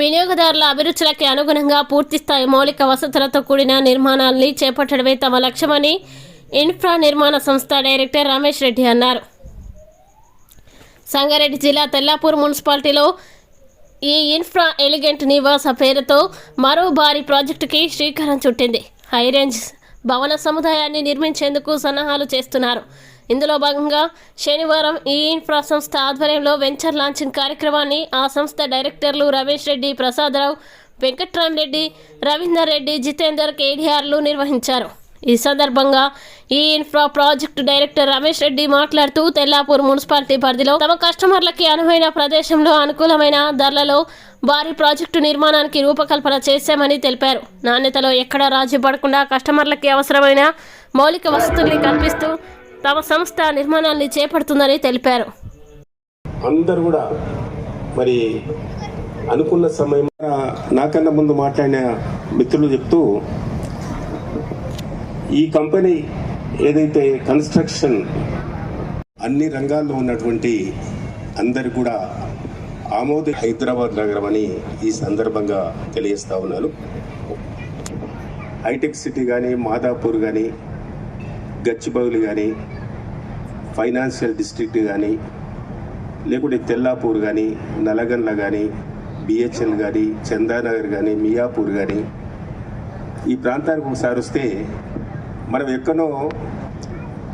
వినియోగదారుల అభిరుచులకి అనుగుణంగా పూర్తిస్థాయి మౌలిక వసతులతో కూడిన నిర్మాణాల్ని చేపట్టడమే తమ లక్ష్యమని ఇన్ఫ్రా నిర్మాణ సంస్థ డైరెక్టర్ రమేష్ రెడ్డి అన్నారు. సంగారెడ్డి జిల్లా తెల్లాపూర్ మున్సిపాలిటీలో ఈ ఇన్ఫ్రా ఎలిగెంట్ నివాస పేరుతో మరో భారీ ప్రాజెక్టుకి శ్రీకారం చుట్టింది. హైరేంజ్ భవన సముదాయాన్ని నిర్మించేందుకు సన్నాహాలు చేస్తున్నారు. ఇందులో భాగంగా శనివారం ఈ ఇన్ఫ్రా సంస్థ ఆధ్వర్యంలో వెంచర్ లాంచింగ్ కార్యక్రమాన్ని ఆ సంస్థ డైరెక్టర్లు రమేష్ రెడ్డి ప్రసాదరావు వెంకట్రామరెడ్డి రవీందర్ రెడ్డి జితేందర్ కేడిఆర్లు నిర్వహించారు. ఈ సందర్భంగా ఈ infra project director Ramesh Reddy మాట్లాడుతూ తెల్లాపూర్ మున్సిపాలిటీ పరిధిలో తమ కస్టమర్లకి అనువైన ప్రదేశంలో అనుకూలమైన ధరలలో భారీ ప్రాజెక్టు నిర్మాణానికి రూపకల్పన చేశామని తెలిపారు. నాణ్యతలో ఎక్కడా రాజీ పడకుండా కస్టమర్లకి అవసరమైన మౌలిక వసతుల్ని కల్పిస్తూ తమ సంస్థ నిర్మాణాన్ని చేపడుతుందని తెలిపారు. అందరు కూడా మరి అనుకున్న సమయం నాకన్నా ముందు మాట్లాడిన మిత్రులు చెప్తూ ఈ కంపెనీ ఏదైతే కన్స్ట్రక్షన్ అన్ని రంగాల్లో ఉన్నటువంటి అందరు కూడా ఆమోద హైదరాబాద్ నగరం అని ఈ సందర్భంగా తెలియజేస్తా ఉన్నాను. హైటెక్ సిటీ కానీ మాదాపూర్ కానీ గచ్చిబౌలి కానీ ఫైనాన్షియల్ డిస్ట్రిక్ట్ కానీ లేకుంటే తెల్లాపూర్ కానీ నలగండ్ల కానీ బిహెచ్ఎల్ కానీ చందానగర్ కానీ మియాపూర్ కానీ ఈ ప్రాంతానికి ఒకసారి వస్తే మనం ఎక్కడో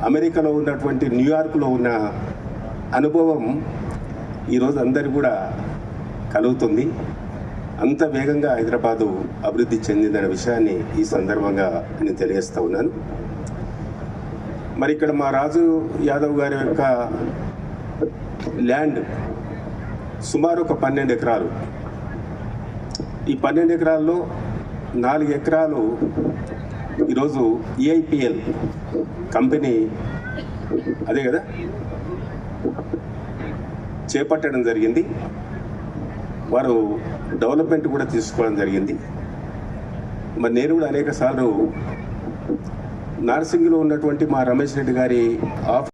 అమెరికాలో ఉన్నటువంటి న్యూయార్క్లో ఉన్న అనుభవం ఈరోజు అందరు కూడా కలుగుతుంది. అంత వేగంగా హైదరాబాదు అభివృద్ధి చెందిందనే విషయాన్ని ఈ సందర్భంగా నేను తెలియజేస్తూ ఉన్నాను. మరి ఇక్కడ మా రాజు యాదవ్ గారి యొక్క ల్యాండ్ సుమారు ఒక పన్నెండు ఎకరాలు. ఈ పన్నెండు ఎకరాల్లో నాలుగు ఎకరాలు ఈరోజు ఈఐపిఎల్ ఏఐపిఎల్ కంపెనీ అదే కదా? చేపట్టడం జరిగింది. వారు డెవలప్మెంట్ కూడా తీసుకోవడం జరిగింది. మరి నేను కూడా అనేక సార్లు నార్సింగ్లో ఉన్నటువంటి మా రమేష్ రెడ్డి గారి ఆఫ్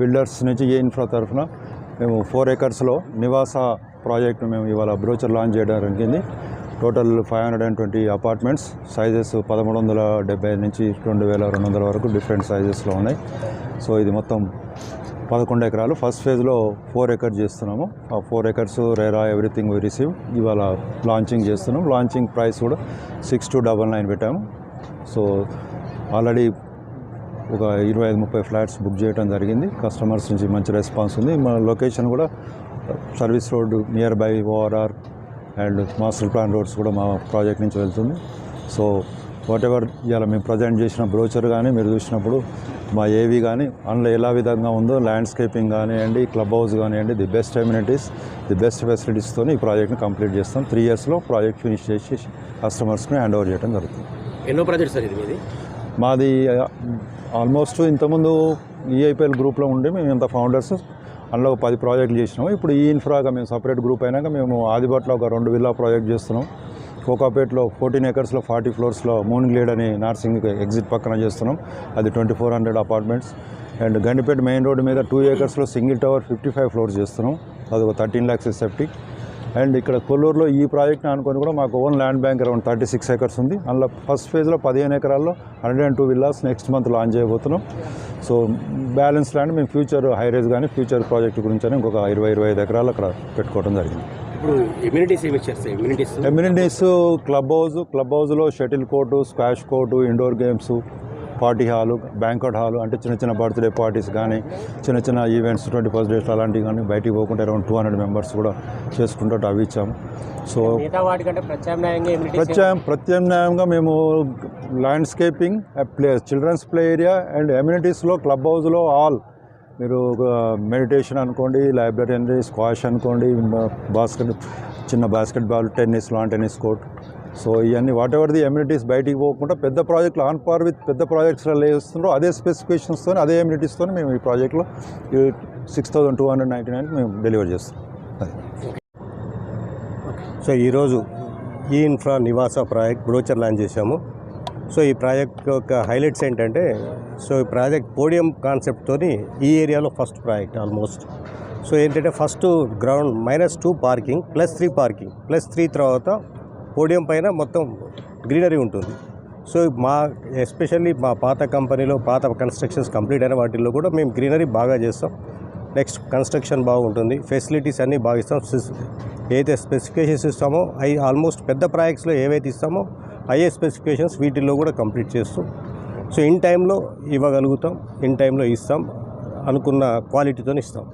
బిల్డర్స్ నుంచి ఏ ఇన్ఫ్రా తరఫున మేము ఫోర్ ఏకర్స్లో నివాస ప్రాజెక్ట్ మేము ఇవాళ బ్రోచర్ లాంచ్ చేయడం జరిగింది. Total five hundred and twenty apartments. Sizes పదమూడు వందల డెబ్బై నుంచి రెండు వేల రెండు వందల వరకు డిఫరెంట్ సైజెస్లో ఉన్నాయి. సో ఇది మొత్తం పదకొండు ఎకరాలు. ఫస్ట్ ఫేజ్లో ఫోర్ ఎకర్స్ చేస్తున్నాము. ఆ four acres RERA everything we receive ఇవాళ లాంచింగ్ చేస్తున్నాం. లాంచింగ్ ప్రైస్ కూడా సిక్స్ టు డబల్ నైన్ పెట్టాము. సో ఆల్రెడీ ఒక ఇరవై ఐదు ముప్పై ఫ్లాట్స్ బుక్ చేయడం జరిగింది. కస్టమర్స్ నుంచి మంచి రెస్పాన్స్ ఉంది. మన లొకేషన్ కూడా service road near by ORR and master plan roads కూడా మా ప్రాజెక్ట్ నుంచి వెళ్తుంది. సో వాట్ ఎవర్ ఇవాళ మేము ప్రజెంట్ చేసిన బ్రోచర్ కానీ మీరు చూసినప్పుడు మా ఏవి కానీ అందులో ఎలా విధంగా ఉందో ల్యాండ్స్కేపింగ్ కానివ్వండి క్లబ్ హౌస్ కానివ్వండి the best amenities the best ఫెసిలిటీస్తో ఈ ప్రాజెక్ట్ని కంప్లీట్ చేస్తాం. త్రీ ఇయర్స్లో ప్రాజెక్ట్ ఫినిష్ చేసి కస్టమర్స్ని హ్యాండ్ ఓవర్ చేయడం జరుగుతుంది. ఎన్నో ప్రాజెక్ట్ సార్ ఇది మీది? మాది ఆల్మోస్ట్ ఇంతకుముందు ఈఐపిఎల్ గ్రూప్లో ఉండి మేము ఇంత ఫౌండర్స్ అందులో ఒక పది ప్రాజెక్టులు చేసినాము ఇప్పుడు ఈ ఇన్ఫ్రాగా మేము సపరేట్ గ్రూప్ అయినాక మేము ఆదిబాట్లో ఒక రెండు విల్లా ప్రాజెక్ట్ చేస్తున్నాం. కోకాపేట్లో ఫోర్టీన్ ఎకర్స్లో ఫార్టీ ఫ్లోర్స్లో మూన్ గ్లేడ్ అని నార్సింగ్ ఎగ్జిట్ పక్కన చేస్తున్నాం. అది twenty four hundred apartments. And Gandipet main road మీద two ఏకర్స్లో single tower fifty five floors చేస్తున్నాం. అది ఒక థర్టీన్ ల్యాక్స్ సెప్టిక్. అండ్ ఇక్కడ కొల్లూరులో ఈ ప్రాజెక్ట్ని అనుకొని కూడా మాకు own land bank around thirty six acres ఉంది. అందులో ఫస్ట్ ఫేజ్లో పదిహేను ఎకరాల్లో hundred and two villas next month launch చేయబోతున్నాం. సో బ్యాలెన్స్ ల్యాండ్ మేము ఫ్యూచర్ హైరేజ్ కానీ ఫ్యూచర్ ప్రాజెక్ట్ గురించి అని ఇంకొక ఇరవై ఇరవై ఐదు ఎకరాలు అక్కడ పెట్టుకోవడం జరిగింది. ఇప్పుడు ఇమ్యూనిటీస్ ఏమి ఇచ్చారు sir? Amenities amenities club house club హౌస్లో shuttle court squash court indoor games party hall banquet hall అంటే చిన్న చిన్న బర్త్డే పార్టీస్ కానీ చిన్న చిన్న ఈవెంట్స్ ట్వంటీ ఫస్ట్ డేస్ అలాంటివి కానీ బయటికి పోకుండా అరౌండ్ టూ హండ్రెడ్ మెంబర్స్ కూడా చేసుకుంటూ అవి ఇచ్చాము సో ప్రత్యామ్నాయంగా ప్రత్యామ్ ప్రత్యామ్నాయంగా మేము landscaping play children's play area and ఎమ్యూనిటీస్లో club హౌస్లో ఆల్. మీరు మెడిటేషన్ అనుకోండి లైబ్రరీ అండి స్క్వాష్ అనుకోండి బాస్కెట్ చిన్న basket ball tennis lawn tennis court. So ఇవన్నీ వాట్ ఎవర్ ది ఎమ్యూనిటీస్ బయటికి పోకుండా పెద్ద ప్రాజెక్టులు ఆన్ పార్ విత్ పెద్ద ప్రాజెక్ట్స్లో వేస్తున్నారో అదే స్పెసిఫికేషన్స్తో అదే ఎమ్యూనిటీస్తో మేము ఈ ప్రాజెక్ట్లో six thousand two hundred ninety nine మేము డెలివర్ చేస్తాం అది. సో ఈరోజు ఈ infra Nivasa project brochure launch చేశాము. సో ఈ ప్రాజెక్ట్ యొక్క హైలైట్స్ ఏంటంటే సో ఈ ప్రాజెక్ట్ పోడియం కాన్సెప్ట్తో ఈ ఏరియాలో ఫస్ట్ ప్రాజెక్ట్ ఆల్మోస్ట్ సో ఏంటంటే first ground minus two parking plus three parking plus three తర్వాత పోడియం పైన మొత్తం గ్రీనరీ ఉంటుంది. సో మా ఎస్పెషల్లీ మా పాత కంపెనీలో పాత కన్స్ట్రక్షన్స్ కంప్లీట్ అయిన వాటిల్లో కూడా మేము గ్రీనరీ బాగా చేస్తాం. నెక్స్ట్ కన్స్ట్రక్షన్ బాగుంటుంది. ఫెసిలిటీస్ అన్నీ బాగా ఇస్తాం. ఏదైతే స్పెసిఫికేషన్స్ ఇస్తామో అవి ఆల్మోస్ట్ పెద్ద ప్రాజెక్ట్స్లో ఏవైతే ఇస్తామో అయ్యే స్పెసిఫికేషన్స్ వీటిల్లో కూడా కంప్లీట్ చేస్తాం. సో ఇన్ టైంలో ఇవ్వగలుగుతాం ఇన్ టైంలో ఇస్తాం అనుకున్న క్వాలిటీతో ఇస్తాం.